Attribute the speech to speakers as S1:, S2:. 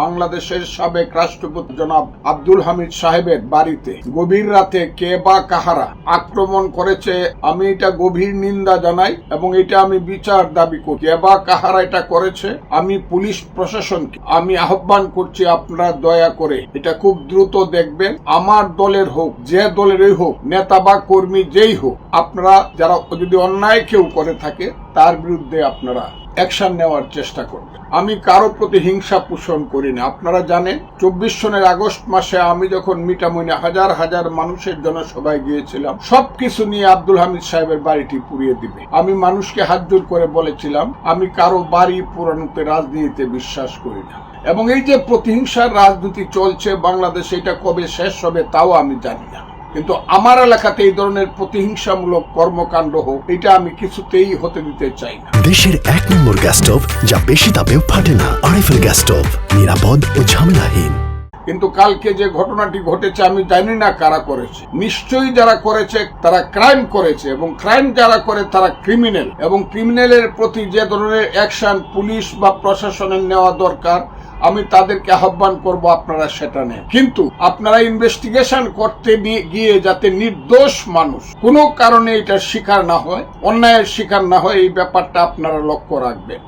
S1: বাংলাদেশের সাবেক রাষ্ট্রপতি জনাব আব্দুল হামিদ সাহেবের বাড়িতে গভীর রাতে কে বা কাহারা আক্রমণ করেছে, আমি এটা গভীর নিন্দা জানাই এবং এটা আমি বিচার দাবি করি। কে বা কাহারা এটা করেছে, আমি পুলিশ প্রশাসনকে আমি আহ্বান করছি, আপনারা দয়া করে এটা খুব দ্রুত দেখবেন। আমার দলের হোক, যে দলেরই হোক, নেতা বা কর্মী যেই হোক, আপনারা যারা যদি অন্যায় কেউ করে থাকে, তার বিরুদ্ধে আপনারা অ্যাকশন নেওয়ার চেষ্টা করবেন আমি কারও প্রতি হিংসা পোষণ করি না। আপনারা জানেন, চব্বিশ সনের আগস্ট মাসে আমি যখন মিটামইনে হাজার হাজার মানুষের জনসভায় গিয়েছিলাম, সবকিছু নিয়ে আব্দুল হামিদ সাহেবের বাড়িটি পুড়িয়ে দিবে। আমি মানুষকে হাত জোর করে বলেছিলাম, আমি কারও বাড়ি পুরানোতে রাজনীতিতে বিশ্বাস করি না। এবং এই যে প্রতিহিংসার রাজনীতি চলছে বাংলাদেশে, এটা কবে শেষ হবে তাও আমি জানি না। কিন্তু আমার এলাকাতে এই ধরনের প্রতিহিংসামূলক কর্মকাণ্ড হোক এটা আমি কিছুতেই হতে দিতে চাই না।
S2: দেশের এক নম্বর গ্যাস স্টোভ যা বেশি তাপেও ফাটে না। আরএফএল গ্যাস স্টোভ নিরাপদ ও ঝামেলাহীন।
S1: কিন্তু কালকে যে ঘটনাটি ঘটেছে আমি জানি না কারা করেছে। নিশ্চয়ই যারা করেছে তারা ক্রাইম করেছে এবং ক্রাইম যারা করে তারা ক্রিমিনাল এবং ক্রিমিনালের প্রতি যে ধরনের অ্যাকশন পুলিশ বা প্রশাসনের নেওয়া দরকার আমি তাদেরকে আহ্বান করব আপনারা সেটা নেন। কিন্তু আপনারা ইনভেস্টিগেশন করতে গিয়ে যাতে নির্দোষ মানুষ, কোনো কারণে এটা শিকার না হয়, অন্যায়ের শিকার না হয়, এই ব্যাপারটা আপনারা লক্ষ্য রাখবেন।